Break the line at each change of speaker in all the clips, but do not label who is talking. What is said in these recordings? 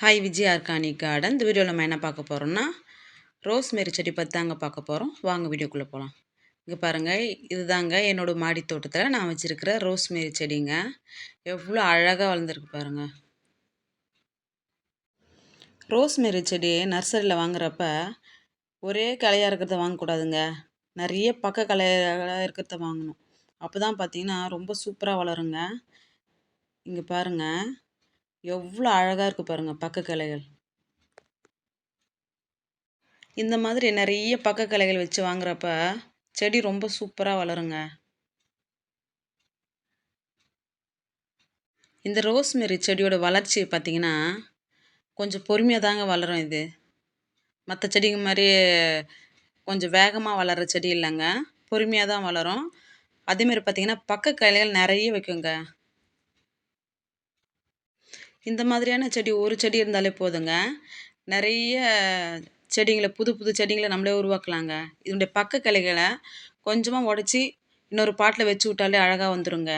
Hi Vijay organic garden இந்த வீடியோவில் நம்ம என்ன பார்க்க போகிறோம்னா ரோஸ்மேரி செடி பற்றி தாங்க பார்க்க போகிறோம் வாங்க வீடியோக்குள்ளே போகலாம் இங்கே பாருங்கள் இதுதாங்க என்னோடய மாடி தோட்டத்தில் நான் வச்சுருக்கிற ரோஸ்மேரி செடிங்க. எவ்வளோ அழகாக வளர்ந்துருக்கு பாருங்கள் ரோஸ்மேரி செடி நர்சரியில் வாங்குறப்ப ஒரே கலையாக இருக்கிறத வாங்கக்கூடாதுங்க நிறைய பக்க கலையாக இருக்கிறத வாங்கணும். அப்போ தான் பார்த்தீங்கன்னா ரொம்ப சூப்பராக வளருங்க. இங்கே பாருங்கள் எவ்வளோ அழகாக இருக்குது பாருங்கள் பக்க கிளைகள். இந்த மாதிரி நிறைய பக்க கிளைகள் வச்சு வாங்குறப்ப செடி ரொம்ப சூப்பராக வளருங்க. இந்த ரோஸ்மெரி செடியோட வளர்ச்சி பார்த்திங்கன்னா கொஞ்சம் பொறுமையாக தாங்க வளரும் இது. மற்ற செடிங்க மாதிரி கொஞ்சம் வேகமாக வளர்கிற செடி இல்லைங்க பொறுமையாக தான் வளரும். அதேமாரி பார்த்திங்கன்னா பக்க கிளைகள் நிறைய வைக்குங்க. இந்த மாதிரியான செடி ஒரு செடி இருந்தாலே போதுங்க. நிறைய செடிங்களை புது புது செடிங்களை நம்மளே உருவாக்கலாங்க. இதனுடைய பக்க கிளைகளை கொஞ்சமாக உடச்சி இன்னொரு பாட்டில் வச்சு விட்டாலே அழகாக வந்துடுங்க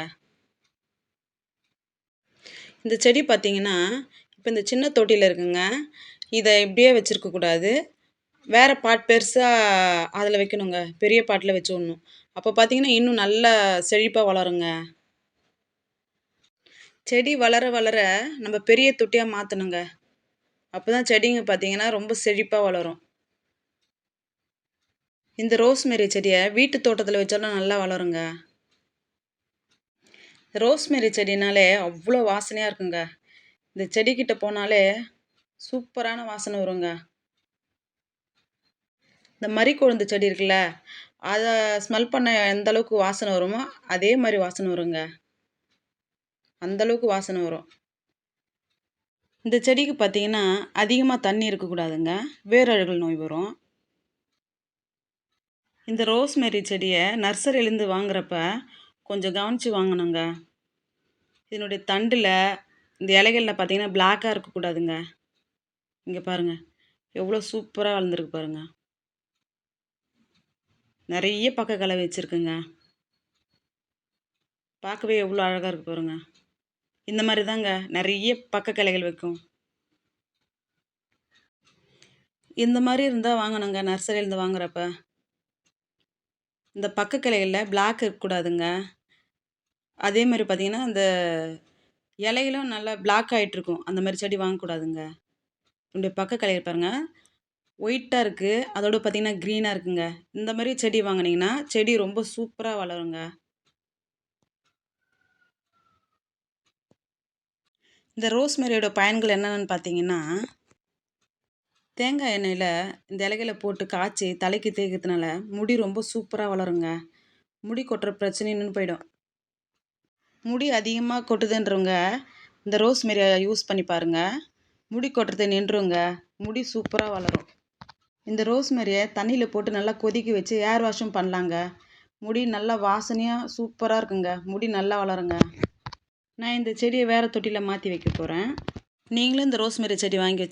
இந்த செடி பார்த்திங்கன்னா இப்போ இந்த சின்ன தொட்டியில் இருக்குங்க. இதை இப்படியே வச்சுருக்கக்கூடாது வேறு பாட் பெருசாக அதில் வைக்கணுங்க. பெரிய பாட்டில் வச்சு விடணும். அப்போ பார்த்திங்கன்னா இன்னும் நல்லா செழிப்பாக வளருங்க. செடி வளர வளர நம்ம பெரிய தொட்டியாக மாற்றணுங்க அப்போ தான் செடிங்க பார்த்தீங்கன்னா ரொம்ப செழிப்பாக வளரும். இந்த ரோஸ்மெரி செடியை வீட்டு தோட்டத்தில் வச்சாலும் நல்லா வளருங்க. ரோஸ்மெரி செடினாலே அவ்வளோ வாசனையாக இருக்குங்க. இந்த செடிக்கிட்ட போனாலே சூப்பரான வாசனை வருங்க. இந்த மறிக்கொழுந்து செடி இருக்குல்ல அதை ஸ்மெல் பண்ண எந்த அளவுக்கு வாசனை வருமோ அதே மாதிரி வாசனை வருங்க. அந்தளவுக்கு வாசனை வரும். இந்த செடிக்கு பார்த்தீங்கன்னா அதிகமாக தண்ணி இருக்கக்கூடாதுங்க. வேரழுகல் நோய் வரும். இந்த ரோஸ்மெரி செடியை நர்சரியிலேருந்து வாங்குறப்ப கொஞ்சம் கவனித்து வாங்கணுங்க. இதனுடைய தண்டில் இந்த இலைகளில் பார்த்தீங்கன்னா பிளாக்காக இருக்கக்கூடாதுங்க. இங்கே பாருங்கள் எவ்வளோ சூப்பராக வளர்ந்துருக்கு பாருங்கள் நிறைய பக்க கலை வச்சுருக்குங்க. பார்க்கவே எவ்வளோ அழகாக இருக்குது பாருங்கள் இந்த மாதிரி தாங்க நிறைய பக்க கிளைகள் வைக்கும். இந்த மாதிரி இருந்தால் வாங்கணுங்க நர்சரியிலேருந்து வாங்குறப்ப. இந்த பக்க கிளைகளில் பிளாக் இருக்கக்கூடாதுங்க. அதே மாதிரி பார்த்திங்கன்னா இந்த இலையிலும் நல்லா பிளாக் ஆகிட்டுருக்கும் அந்த மாதிரி செடி வாங்கக்கூடாதுங்க. என்னுடைய பக்க கிளைகள் பாருங்கள் ஒயிட்டாக இருக்குது அதோடு பார்த்திங்கன்னா க்ரீனாக இருக்குங்க. இந்த மாதிரி செடி வாங்கினீங்கன்னா செடி ரொம்ப சூப்பராக வளருங்க. இந்த ரோஸ்மெரியோட பயன்கள் என்னென்னு பார்த்தீங்கன்னா தேங்காய் எண்ணெயில் இந்த இலைகளை போட்டு காய்ச்சி தலைக்கு தேய்க்கிறதுனால முடி ரொம்ப சூப்பராக வளருங்க. முடி கொட்டுற பிரச்சனைன்னு போயிடும். முடி அதிகமாக கொட்டுதுன்றவங்க இந்த ரோஸ்மெரியை யூஸ் பண்ணி பாருங்கள் முடி கொட்டுறது நின்றுங்க. முடி சூப்பராக வளரும். இந்த ரோஸ்மெரியை தண்ணியில் போட்டு நல்லா கொதிக்க வச்சு ஏர் வாஷும் பண்ணலாங்க. முடி நல்லா வாசனையாக சூப்பராக இருக்குங்க. முடி நல்லா வளருங்க. நான் இந்த செடியை வேறு தொட்டியில் மாற்றி வைக்க போகிறேன் நீங்களும் இந்த ரோஸ்மெரி செடி வாங்கி வச்சு